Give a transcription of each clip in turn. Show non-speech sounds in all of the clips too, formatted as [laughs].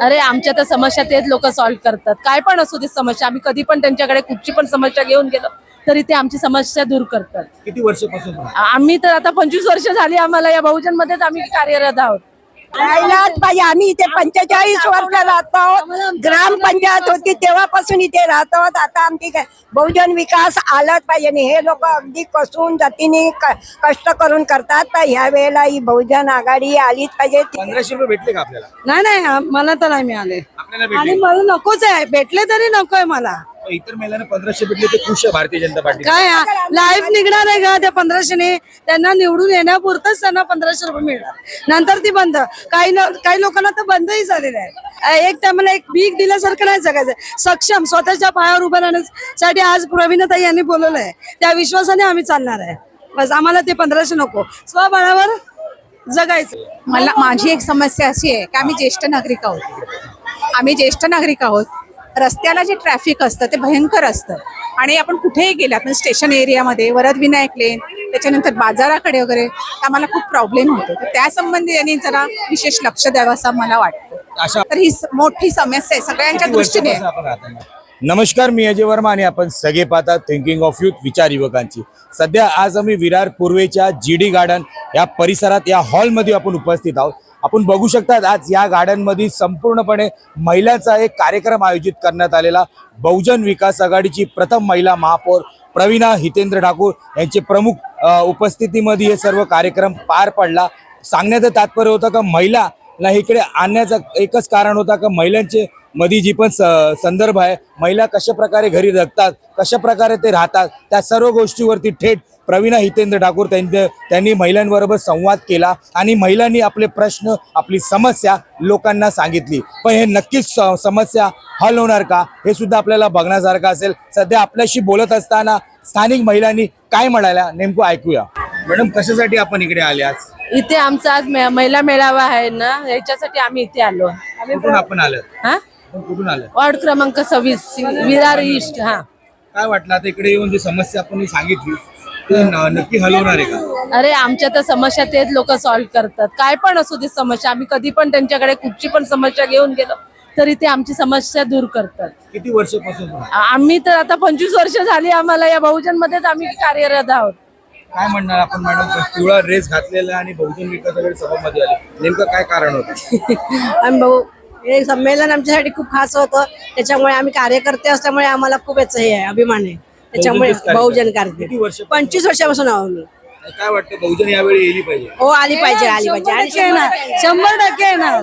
अरे आमच्या तर समस्या तेच लोक सॉल्व्ह करतात. काय पण असू दे समस्या. आम्ही कधी पण त्यांच्याकडे कुठची पण समस्या घेऊन गेलो तरी ते आमची समस्या दूर करतात. किती वर्षापासून? आम्ही तर आता पंचवीस वर्ष झाली आम्हाला या बहुजन मध्येच आम्ही कार्यरत आहोत. राहिलाच पाहिजे. आम्ही इथे पंचेचाळीस वर्ष राहतो. ग्रामपंचायत होती तेव्हापासून इथे राहतो. आता आमची बहुजन विकास आलाच पाहिजे. आणि हे लोक अगदी कसून जातीने कष्ट करून करतात. तर ह्या वेळेला ही बहुजन आघाडी आलीच पाहिजे. पंधराशे रुपये भेटले का आपल्याला? नाही नाही मला तर नाही मिळाले. आपल्याला आणि भेटले मला नकोच आहे. भेटले तरी नकोय मला. इतर महिलांना पंधराशे भेटले ते खुश आहे भारतीय जनता पार्टी. काय लाईफ निघणार आहे का त्या पंधराशेने? त्यांना निवडून येण्यापुरतच त्यांना पंधराशे रुपये मिळणार. नंतर ती बंद. काही न- काही लोकांना तर बंदही झालेलं आहे. एक त्यामुळे एक भीक दिल्यासारखं नाही जगायचं. सक्षम स्वतःच्या पायावर उभं राहण्यासाठी आज प्रवीणताई यांनी बोलवलं आहे. त्या विश्वासाने आम्ही चालणार आहे. बस आम्हाला ते पंधराशे नको. स्वबळावर जगायचं. मला माझी एक समस्या अशी आहे की आम्ही ज्येष्ठ नागरिक आहोत. आम्ही ज्येष्ठ नागरिक आहोत. रस्त्याला जे ट्रॅफिक असतं ते भयंकर असतं. आणि आपण कुठेही गेलात म्हणजे स्टेशन एरियामध्ये वरद विनायक लेन त्याच्यानंतर बाजाराकडे वगैरे आम्हाला खूप प्रॉब्लेम होतो. तर त्या संबंधी यांनी जरा विशेष लक्ष द्यावं असं मला वाटतं. अशा तर ही मोठी समस्या आहे सगळ्यांच्या दृष्टीने? नमस्कार मी अजय वर्मा आणि आपण सगळे पाहतात थिंकिंग ऑफ युथ विचार युवकांची. सध्या आज आम्ही विरार पूर्वेच्या जी डी गार्डन या परिसरात या हॉलमध्ये आपण उपस्थित आहोत. आपण बघू शकतात आज या गाड्यांमध्ये संपूर्णपणे महिलांचा एक कार्यक्रम आयोजित करण्यात आलेला. बहुजन विकास आघाडीची प्रथम महिला महापौर प्रवीणा हितेंद्र ठाकूर यांचे प्रमुख उपस्थितीमध्ये हे सर्व कार्यक्रम पार पडला. सांगण्याचं तात्पर्य होतं का महिलाला इकडे आणण्याचं एकच कारण होता का महिलांचे मधी जी पण स- संदर्भ आहे महिला कशा प्रकारे घरी जगतात कशा प्रकारे ते राहतात त्या सर्व गोष्टीवरती थेट प्रवीणा हितेंद्र ठाकूर त्यांचे त्यांनी महिलांबरोबर संवाद केला आणि महिलांनी आपले प्रश्न आपली समस्या लोकांना सांगितली. पण हे नक्कीच समस्या हल होणार का? हे सुद्धा आपल्याला बघण्यासारखं असेल. सध्या आपल्याशी बोलत असताना स्थानिक महिलांनी काय म्हणाल्या? नेमकं ऐकूया. मॅडम कशासाठी आपण इकडे आले आज? इथे आमचा आज मे- महिला मेळावा आहे ना याच्यासाठी आम्ही इथे आलो. आम्ही कुठून आपण आलं? हा? आपण कुठून आलं? वॉर्ड क्रमांक सव्वीस विरार ईस्ट हा. काय वाटलं? आता इकडे येऊन जी समस्या आपण सांगितली ते न- नक्की हलवणार आहे का? अरे आमच्या तर समस्या तेच लोक सॉल्व्ह करतात. काय पण असू दे समस्या. आम्ही कधी पण त्यांच्याकडे कुठची पण समस्या घेऊन गेलो तरी ते आमची समस्या दूर करतात. किती वर्षापासून? आम्ही तर आता पंचवीस वर्ष झाली आम्हाला या बहुजन मध्येच आम्ही कार्यरत आहोत. काय म्हणणार आपण मॅडम? पिवळा ड्रेस घातलेला आणि बहुजन विकास आघाडी सभामध्ये आले. नेमकं काय कारण होतं? [laughs] आम्ही भाऊ हे संमेलन आमच्यासाठी खूप खास होतं. त्याच्यामुळे आम्ही कार्यकर्ते असल्यामुळे आम्हाला खूप याचं हे आहे अभिमान आहे. त्याच्यामुळे बहुजन किती वर्षापासून? पंचवीस वर्षापासून आहो मी. काय वाटतं बहुजन यावेळी येली पाहिजे? हो आली पाहिजे आली पाहिजे. आणि येणार. शंभर टक्के येणार.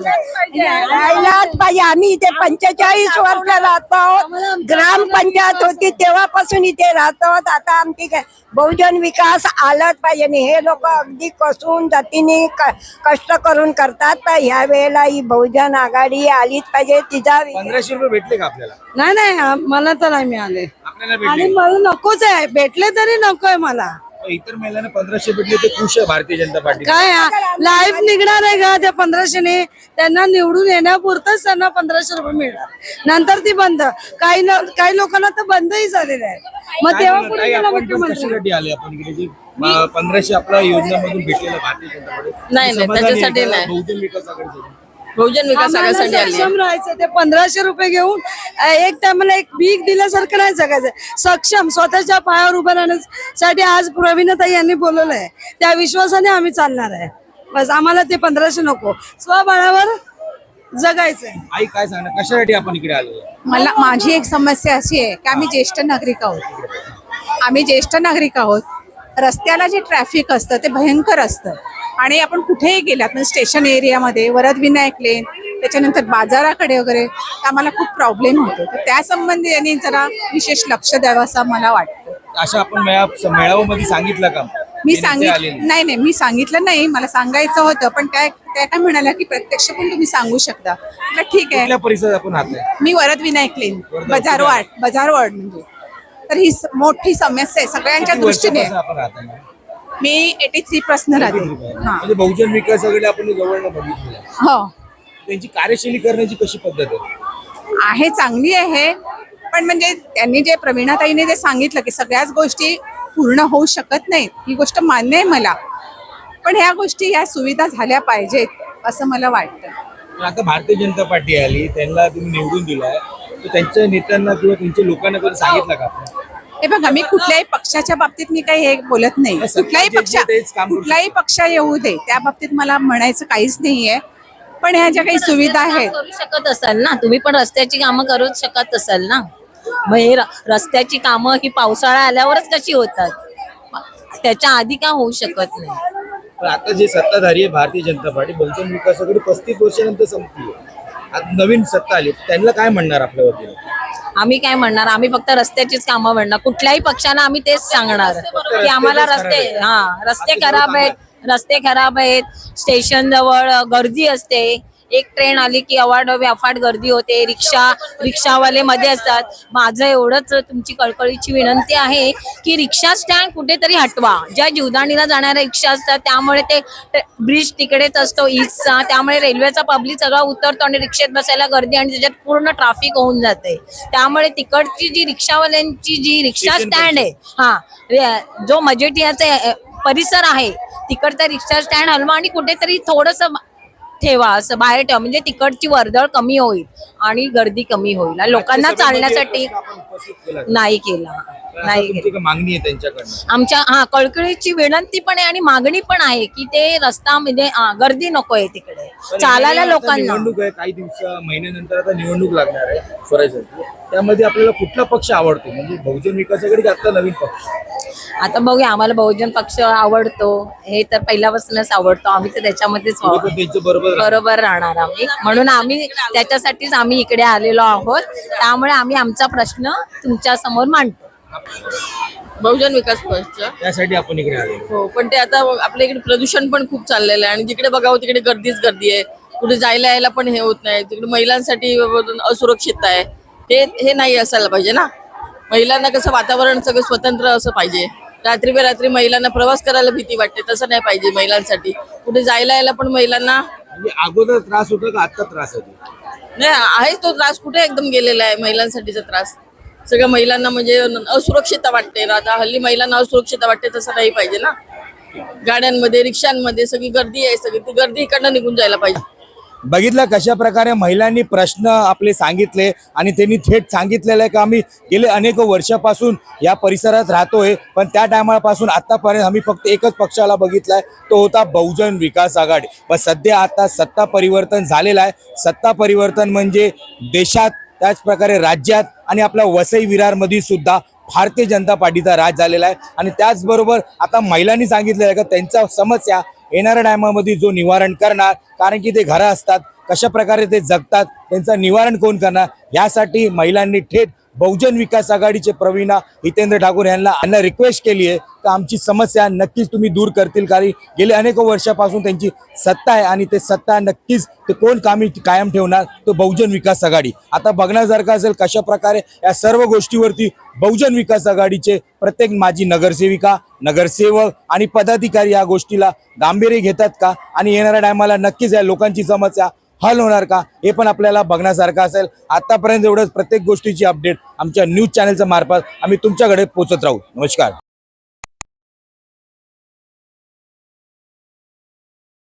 राहिलाच पाहिजे. आम्ही इथे पंचेचाळीस वर्ष राहतो ग्रामपंचायत होती तेव्हापासून इथे राहतो आता आमची काय बहुजन विकास आलाच पाहिजे. आणि हे लोक अगदी कसून जातीने क- कष्ट करून करतात. तर ह्या वेळेला ही बहुजन आघाडी आलीच पाहिजे. तिचा पंधराशे रुपये भेटले का आपल्याला? नाही नाही मला तर नाही मिळाले. आपल्याला आणि भेटले. मला नकोच आहे. भेटले तरी नकोय मला. इतर महिलांना पंधराशे भेटले ते खुश आहे भारतीय जनता पार्टी. काय लाईफ निघणार आहे का त्या पंधराशेने? त्यांना निवडून येण्यापुरतच त्यांना पंधराशे रुपये मिळणार. नंतर ती बंद. काही न- काही लोकांना तर बंदही झालेलं आहे मग तेव्हा ताई, पुढे गेला आपण पण मुख्यमंत्री कशासाठी आले आपण इकडे? जे अं, पंधराशे आपल्या योजनेमधून भेटलेलं भारतीय जनता पार्टी. नाही, नाही, समाधानी आहे त्याच्यासाठी का? नाही. बहुजन विकास आघाडीसाठी बहुजन विकास आम्हाला आघाडीसाठी आली सक्षम राहायचं ते पंधराशे रुपये घेऊन अं, एक त्यामुळे एक भीक दिल्यासारखं नाही जगायचं. सक्षम स्वतःच्या पायावर उभं राहण्यासाठी आज प्रवीणताई यांनी बोलवलं आहे. त्या विश्वासाने आम्ही चालणार आहे. बस आम्हाला ते पंधराशे नको. स्वबळावर जगायचंय. आई काय सांगणार? कशासाठी आपण इकडे आलो मला माझी एक समस्या अशी आहे की आम्ही ज्येष्ठ नागरिक आहोत. आम्ही ज्येष्ठ नागरिक आहोत. रस्त्याला जे ट्रॅफिक असतं ते भयंकर असतं. आणि आपण कुठेही गेलात म्हणजे स्टेशन एरियामध्ये वरद विनायक लेन त्याच्यानंतर बाजाराकडे वगैरे तर आम्हाला खूप प्रॉब्लेम होतो. तर त्या संबंधी यांनी जरा विशेष लक्ष द्यावं असं मला वाटतं. अशा आपण मेळा- मेळाव्यामध्ये सांगितलं का? मी सांगितलं. नाही नाही मी सांगितलं नाही. मला सांगायचं होतं पण त्या त्या काय म्हणाल्या की प्रत्यक्ष पण तुम्ही सांगू शकता. म्हटलं ठीक आहे. आपण मी वरद विनायक लेन बजार. वार्ड बजार वार्ड म्हणजे. तर ही मोठी समस्या आहे सगळ्यांच्या दृष्टीने. मी एटी थ्री पासून राहते. हा. म्हणजे बहुजन विकास आघाडी आपण जवळ. हो. त्यांची कार्यशैली करण्याची कशी पद्धत आहे? आहे चांगली आहे. पण म्हणजे त्यांनी जे प्रवीणाताईने जे सांगितलं की सगळ्याच गोष्टी पूर्ण होऊ शकत नाहीत ही गोष्ट मान्य आहे मला. पण ह्या गोष्टी ह्या सुविधा झाल्या पाहिजेत असं मला वाटतं. पण आता भारतीय जनता पार्टी आली त्यांना तुम्ही निवडून दिलाय. तर त्यांच्या नेत्यांना किंवा त्यांच्या लोकांना कधी सांगितलं का? आपण? हे बघा मी कुठल्याही पक्षाच्या बाबतीत मी काही हे बोलत नाही. कुठल्याही जे- पक्ष करू कुठलाही पक्ष येऊ दे त्या बाबतीत मला म्हणायचं काहीच नाहीये. पण ह्या ज्या काही सुविधा आहेत करू शकत असाल ना? तुम्ही पण रस्त्याची कामं करूच शकत असाल ना? मग हे र- रस्त्याची कामं ही पावसाळा आल्यावरच कशी होतात? त्याच्या आधी का होऊ शकत नाही? पण आता जे सत्ताधारी आहे भारतीय जनता पार्टी बहुजन विकास आघाडी पस्तीस वर्षानंतर संपली आता नवीन सत्ता आली त्यांना काय म्हणणार आपल्या वतीने? आम्ही काय म्हणणार? आम्ही फक्त रस्त्याचीच कामं म्हणणार. कुठल्याही पक्षाला आम्ही तेच सांगणार. की आम्हाला रस्ते हा रस्ते खराब आहेत रस्ते खराब आहेत. स्टेशन जवळ गर्दी असते. एक ट्रेन आली की अवाढ अफाट गर्दी होते. रिक्षा रिक्षावाले मध्ये असतात. माझं एवढंच तुमची कळकळीची विनंती आहे की रिक्षा स्टँड कुठेतरी हटवा. ज्या जीवदानीला जाणाऱ्या रिक्षा असतात त्यामुळे ते ब्रिज तिकडेच असतो ईस्टचा त्यामुळे रेल्वेचा पब्लिक सगळा उतरतो आणि रिक्षेत बसायला गर्दी आणि त्याच्यात पूर्ण ट्रॅफिक होऊन जाते. त्यामुळे तिकडची जी रिक्षावाल्यांची जी रिक्षा स्टँड आहे हा जो मजेटियाचा परिसर आहे तिकडचा रिक्षा स्टँड हलवा आणि कुठेतरी थोडस ठेवा असं बाहेर ठेवा. म्हणजे तिकडची वर्दळ कमी होईल आणि गर्दी कमी होईल. आणि लोकांना चालण्यासाठी? नाही केला. नाही केला. मागणी आहे त्यांच्याकडनं? आमच्या हा कळकळीची विनंती पण आहे आणि मागणी पण आहे की ते रस्ता म्हणजे हा, गर्दी नकोय तिकडे. पण चालायला आता लोकांना. निवडणूक आहे काही दिवसा महिन्यानंतर आता निवडणूक लागणार आहे स्वराज्याची त्यामध्ये आपल्याला कुठला पक्ष आवडतो? म्हणजे बहुजन विकास आघाडी की आता नवीन पक्ष. आता बघूया आम्हाला बहुजन पक्ष आवडतो. हे तर पहिल्यापासूनच आवडतो. आम्ही तर त्याच्यामध्येच बरोबर राहा. बरोबर राहणार आम्ही. म्हणून आम्ही त्याच्यासाठीच आम्ही इकडे आलेलो आहोत. त्यामुळे आम्ही आमचा प्रश्न तुमच्यासमोर मांडतो. बहुजन विकास पक्ष त्यासाठी आपण इकडे आलेलो हो पण ते आता आपल्या इकडे प्रदूषण पण खूप चाललेलं आहे. आणि जिकडे बघावं तिकडे गर्दीच गर्दी आहे. कुठे जायला यायला पण हे होत नाही. तिकडे महिलांसाठी असुरक्षितता आहे. हे हे नाही असायला पाहिजे ना? महिलांना कसं वातावरण सगळं स्वतंत्र असं पाहिजे. रात्री रात्री महिलांना प्रवास करायला भीती वाटते तसं नाही पाहिजे महिलांसाठी. कुठे जायला यायला पण महिलांना म्हणजे अगोदर त्रास होतो का आता त्रास होतो? नाही आहेच तो त्रास कुठे एकदम गेलेला आहे महिलांसाठीचा त्रास. सगळ्या महिलांना म्हणजे असुरक्षितता वाटते आता हल्ली महिलांना असुरक्षितता वाटते तसं नाही पाहिजे ना. गाड्यांमध्ये रिक्षांमध्ये सगळी गर्दी आहे सगळी ती गर्दी इकडनं निघून जायला पाहिजे. बघितलं कशा प्रकारे महिलांनी प्रश्न आपले सांगितले आणि त्यांनी थेट सांगितलेलं आहे की आम्ही गेले अनेक वर्षापासून या परिसरात राहतोय पण त्या टायमापासून आतापर्यंत आम्ही फक्त एकच पक्षाला बघितलाय तो होता बहुजन विकास आघाडी. पण सध्या आता सत्ता परिवर्तन झालेलं आहे. सत्ता परिवर्तन म्हणजे देशात त्याच प्रकारे राज्यात आणि आपल्या वसई विरारमध्ये सुद्धा भारतीय जनता पार्टीचा राज झालेला आहे. आणि त्याचबरोबर आता महिलांनी सांगितलेलं आहे का त्यांच्या समस्या येणाऱ्या टायमामध्ये जो निवारण करणार कारण की ते घरं असतात कशा प्रकारे ते जगतात त्यांचं निवारण कोण करणार यासाठी महिलांनी थेट बहुजन विकास आघाडीचे प्रवीणा हितेंद्र ठाकूर यांना यांना रिक्वेस्ट केली आहे. तर आमची समस्या नक्कीच तुम्ही दूर करतील कारण गेले अनेक वर्षापासून त्यांची सत्ता आहे आणि ते सत्ता नक्कीच ते कोण कामी कायम ठेवणार तो बहुजन विकास आघाडी. आता बघण्यासारखं असेल कशा प्रकारे या सर्व गोष्टीवरती बहुजन विकास आघाडीचे प्रत्येक माजी नगरसेविका नगरसेवक आणि पदाधिकारी या गोष्टीला गांभीर्य घेतात का? आणि येणाऱ्या टायमाला नक्कीच या लोकांची समस्या हल होणार का? हे पण आपल्याला बघण्यासारखं असेल. आतापर्यंत एवढंच. प्रत्येक गोष्टीची अपडेट आमच्या न्यूज चॅनलच्या मार्फत आम्ही तुमच्याकडे पोहोचत राहू. नमस्कार.